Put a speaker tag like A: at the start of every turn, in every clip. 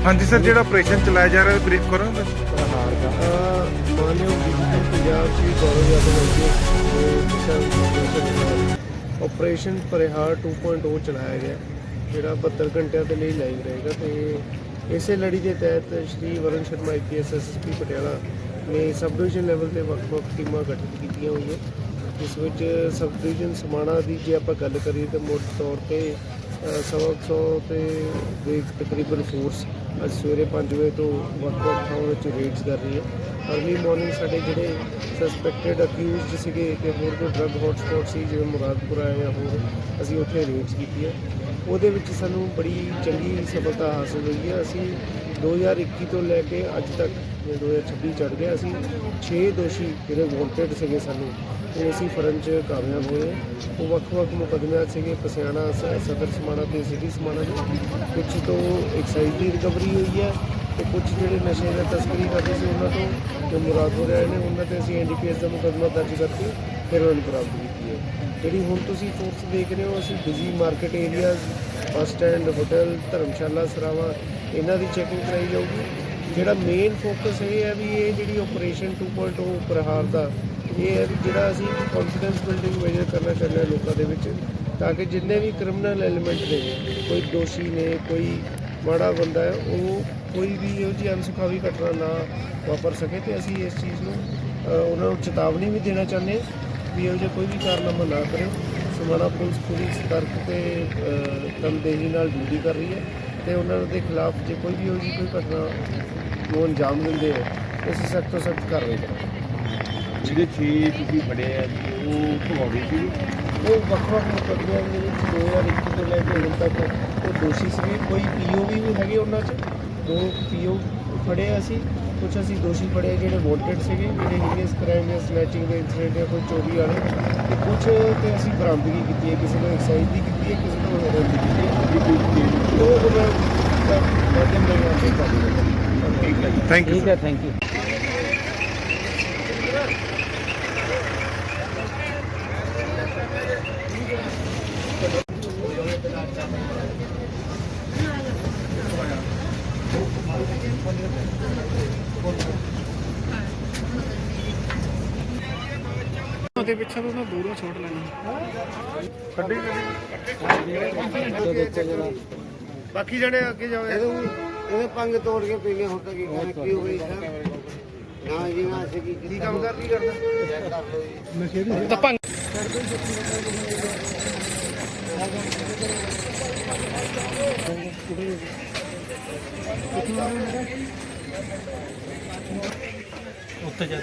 A: ਹਾਂਜੀ ਸਰ ਜਿਹੜਾ ਆਪਰੇਸ਼ਨ ਚਲਾਇਆ ਜਾ ਰਿਹਾ ਬਰੀਫ ਕਰੋ
B: ਪ੍ਰਹਾਰ ਦਾ। ਮਾਨਯੋਗ ਡੀਜੀਪੀ ਪੰਜਾਬ ਸ਼੍ਰੀ ਗੌਰਵ ਯਾਦਵ ਜੀ ਦੇ ਦਿਸ਼ਾ ਆਪਰੇਸ਼ਨ ਪਰਿਹਾਰ 2.0 ਚਲਾਇਆ ਗਿਆ। ਜਿਹੜਾ 72 ਘੰਟਿਆਂ ਦੇ ਲਈ ਲਾਈਵ ਰਹੇਗਾ ਤੇ ਇਸੇ ਲੜੀ ਦੇ ਤਹਿਤ ਸ਼੍ਰੀ ਵਰਨ ਸ਼ਰਮਾ ਆਈਪੀਐਸ ਐਸਐਸਪੀ ਪਟਿਆਲਾ ਨੇ ਸਬ ਡਿਵੀਜ਼ਨ ਲੈਵਲ ਤੇ ਵੱਖ-ਵੱਖ ਟੀਮਾਂ ਗਠਿਤ ਕੀਤੀਆਂ ਹੋਈਆਂ। ਇਸ ਵਿੱਚ ਸਬ ਡਿਵੀਜ਼ਨ ਸਮਾਣਾ ਦੀ ਜੇ ਆਪਾਂ ਗੱਲ ਕਰੀਏ ਤਾਂ ਮੁੱਢ ਤੌਰ ਤੇ ਅ, ਸਵਾ ਕੁ ਸੌ ਤੇ ਦੇ ਤਕਰੀਬਨ ਫੋਰਸ ਅੱਜ ਸਵੇਰੇ 5 ਵਜੇ ਤੋਂ ਵੱਖ-ਵੱਖ ਥਾਵਾਂ ਵਿੱਚ ਰੇਡਸ ਕਰ ਰਹੀ ਹੈ। ਅਰਲੀ ਮਾਰਨਿੰਗ ਸਾਡੇ ਜਿਹੜੇ ਸਸਪੈਕਟਡ ਅਕਿਊਜ਼ਡ ਸੀਗੇ ਤੇ ਹੋਰ ਕੋਈ ਡਰੱਗ ਹੌਟਸਪੌਟ ਸੀ, ਜਿਵੇਂ ਮੁਰਾਦਪੁਰਾ ਹੈ ਜਾਂ ਹੋਰ, ਅਸੀਂ ਉੱਥੇ ਰੇਡਸ ਕੀਤੀ ਹੈ। ਉਹਦੇ ਵਿੱਚ ਸਾਨੂੰ ਬੜੀ ਚੰਗੀ ਸਫਲਤਾ ਹਾਸਲ ਹੋਈ ਹੈ। ਅਸੀਂ 2021 ਤੋਂ ਲੈ ਕੇ ਅੱਜ ਤੱਕ ਜੇ 2026 ਚੜ ਗਿਆ, ਅਸੀਂ 6 ਦੋਸ਼ੀ ਜਿਹੜੇ ਵਾਂਟਡ ਸੀਗੇ ਸਾਨੂੰ, ਉਹ ਅਸੀਂ ਫੜਨ 'ਚ ਕਾਮਯਾਬ ਹੋਏ। ਹਾਂ। ਉਹ ਵੱਖ-ਵੱਖ ਮੁਕੱਦਮਿਆਂ ਸੀਗੇ, ਪਸਿਆਣਾ ਸਦਰ ਸਮਾਣਾ ਤੇ ਸਿਟੀ ਸਮਾਣਾ ਦੇ ਕੁਝ ਤੋਂ ਐਕਸਾਈਜ਼ ਦੀ ਰਿਕਵਰੀ ਹੋਈ ਹੈ ਤੇ ਕੁਝ ਜਿਹੜੇ ਨਸ਼ੇ ਦਾ ਤਸਕਰੀ ਕਰਦੇ ਸੀ ਉਹਨਾਂ ਤੋਂ, ਜੋ ਮੁਰਾਦਪੁਰ ਆਏ ਨੇ, ਉਹਨਾਂ ਤੇ ਅਸੀਂ ਐਨਡੀਪੀਐਸ ਦਾ ਮੁਕੱਦਮਾ ਦਰਜ ਕਰਕੇ ਫਿਰ ਉਹਨਾਂ ਨੂੰ ਬਰਾਮਦ ਕੀਤੀ ਹੈ। ਜਿਹੜੀ ਹੁਣ ਤੁਸੀਂ ਫੋਰਸ ਦੇਖ ਰਹੇ ਹੋ, ਅਸੀਂ busy market areas bus stand hotel ਧਰਮਸ਼ਾਲਾ, ਸਰਾਵਾਂ, ਇਹਨਾਂ ਦੀ ਚੈਕਿੰਗ ਕਰਾਈ ਜਾਊਗੀ। ਜਿਹੜਾ ਮੇਨ ਫੋਕਸ ਇਹ ਹੈ ਵੀ ਇਹ ਜਿਹੜੀ ਆਪਰੇਸ਼ਨ 2.0 ਪ੍ਰਹਾਰ ਦਾ, ਇਹ ਹੈ ਵੀ ਜਿਹੜਾ ਅਸੀਂ ਕੌਨਫੀਡੈਂਸ ਬਿਲਡਿੰਗ ਮੇਜਰ ਕਰਨਾ ਚਾਹੁੰਦੇ ਹਾਂ ਲੋਕਾਂ ਦੇ ਵਿੱਚ, ਤਾਂ ਕਿ ਜਿੰਨੇ ਵੀ ਕ੍ਰਿਮੀਨਲ ਐਲੀਮੈਂਟ ਨੇ, ਕੋਈ ਦੋਸ਼ੀ ਨੇ, ਕੋਈ ਮਾੜਾ ਬੰਦਾ ਹੈ, ਉਹ ਕੋਈ ਵੀ ਇਹੋ ਜਿਹੀ ਅਨਸੁਖਾਵੀ ਘਟਨਾ ਨਾ ਵਾਪਰ ਸਕੇ ਤੇ ਅਸੀਂ ਇਸ ਚੀਜ਼ ਨੂੰ ਉਹਨਾਂ ਨੂੰ ਚੇਤਾਵਨੀ ਵੀ ਦੇਣਾ ਚਾਹੁੰਦੇ ਹਾਂ ਵੀ ਇਹੋ ਜਿਹਾ ਕੋਈ ਵੀ ਕਾਰਨਾਮਾ ਨਾ ਕਰੇ। ਸਮਾਣਾ ਪੁਲਿਸ ਪੂਰੀ ਸਤਰਕ ਤੇ ਤਨਦੇਹੀ ਨਾਲ ਡਿਊਟੀ ਕਰ ਰਹੀ ਹੈ। ਤੇ ਉਹਨਾਂ ਦੇ ਖਿਲਾਫ ਜੇ ਕੋਈ ਵੀ ਜਿਹੀ ਕੋਈ ਘਟਨਾ ਨੂੰ ਅੰਜਾਮ ਦਿੰਦੇ ਆ ਅਸੀਂ ਸਖਤ ਤੋਂ ਸਖਤ ਕਾਰਵਾਈ ਕਰਾਂਗੇ।
C: ਜਿਹੜੇ 6 ਤੁਸੀਂ ਫੜੇ ਆ ਜੀ ਉਹ ਭਗੌੜੀ ਸੀ?
B: ਉਹ ਵੱਖ-ਵੱਖ ਮੁਕੱਦਮਿਆਂ ਦੇ ਵਿੱਚ 2021 ਤੋਂ ਲੈ ਕੇ ਹੁਣ ਤੱਕ ਉਹ ਦੋਸ਼ੀ ਸੀਗੇ। ਕੋਈ ਪੀਓ ਵੀ ਹੈਗੇ ਉਹਨਾਂ 'ਚ। ਦੋ ਪੀਓ ਫੜੇ ਅਸੀਂ। ਕੁਝ ਅਸੀਂ ਦੋਸ਼ੀ ਫੜੇ ਜਿਹੜੇ ਵਾਂਟਡ ਸੀਗੇ ਜਿਹੜੇ ਹੀਨੀਅਸ ਕ੍ਰਾਈਮ ਜਾਂ ਸਨੈਚਿੰਗ ਦੇ ਇੰਸੀਡੈਂਟ ਜਾਂ ਕੋਈ ਚੋਰੀ ਵਾਲੇ। ਤੇ ਕੁਝ ਤੇ ਅਸੀਂ ਬਰਾਮਦਗੀ ਕੀਤੀ ਹੈ ਕਿਸੇ ਨੂੰ ਐਕਸਾਈਜ਼ ਦੀ ਕੀਤੀ ਹੈ ਕਿਸੇ ਨੂੰ ਹੋਰ ਦੀ ਕੀਤੀ ਹੈ? ਉਹ ਮੈਂ ਮਾਧਿਅਮ ਦੇ ਨਾਲ ਕਰ
C: ਠੀਕ ਹੈ ਜੀ
A: ਥੈਂਕ ਯੂ
D: ਠੀਕ ਹੈ ਥੈਂਕ ਯੂ
B: ਉਹਦੇ ਪਿੱਛੇ ਤੋਂ ਨਾ ਦੂਰੋਂ ਛੋੜ ਲੈਣਾ।
A: ਕੱਢੀ
B: ਬਾਕੀ ਜਿਹੜੇ ਅੱਗੇ ਜਾਵੇ
E: ਇਹਦੇ ਪੰਗ ਤੋੜ ਕੇ ਪੀਲੇ ਹੁਣ ਤੱਕ ਕੀ ਕੀ ਹੋਈ ਨਾ ਜੀ ਨਾ ਸੀ
B: ਕੀ ਕੰਮ ਕਰ ਕੀ ਕਰਦਾ
D: ਤਾਂ ਭੰਗ ਉੱਤੇ ਜਾ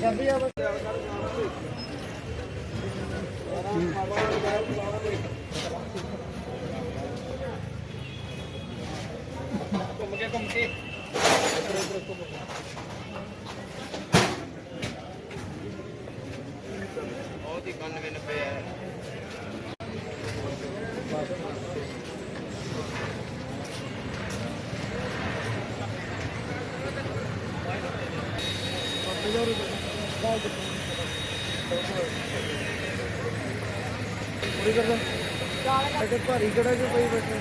A: ਘੁੰਮ ਕੇ ਘੁੰਮ ਕੇ ਉਹ ਦੀ 99 90 ਹੈ Thank you.
B: ਸਾਡੇ ਭਾਰੀ ਕਿਹੜਾ ਜੋ। ਪਈ ਬੈਠੇ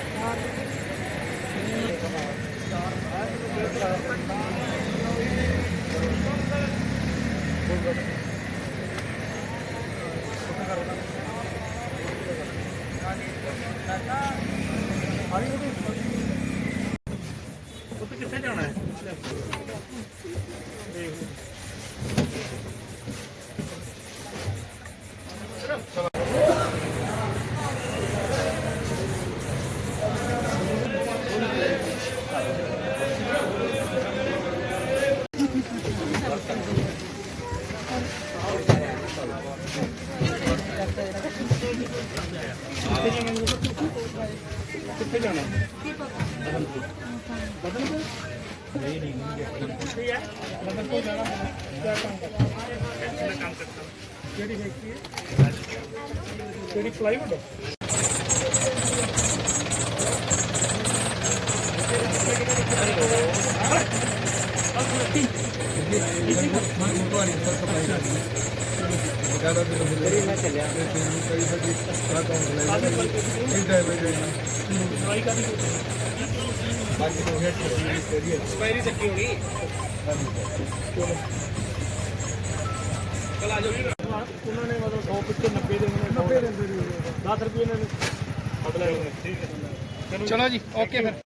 A: ਕਿਹੜੀ ਪਲਾਈਵੁੱਡ
C: ਜ਼ਿਆਦਾ ਦਿਨ ਮਿਲੇ ਮੈਂ ਚੱਲਿਆ ਤੇ ਤੁਹਾਨੂੰ ਕਈ ਵਾਰੀ ਸਾਰਾ ਕੰਮ ਲੈ ਇਹ ਡੈਮੇਜ ਹੈ
A: ਦਵਾਈ ਕਾਦੀ
C: ਬਾਕੀ ਤੋਂ ਹੈ ਤੇਰੀ
A: ਐਕਸਪਾਇਰੀ ਚੱਕੀ ਹੋਣੀ
C: ਉਹਨਾਂ ਨੇ ਮਤਲਬ 100 ਪਿੱਛੇ 90 ਦੇ ਉਹਨਾਂ ਨੇ 90 ਦੇ 10 ਰੁਪਏ ਇਹਨਾਂ ਨੇ ਬਦਲਾ ਠੀਕ ਹੈ
A: ਚਲੋ ਜੀ ਓਕੇ ਫਿਰ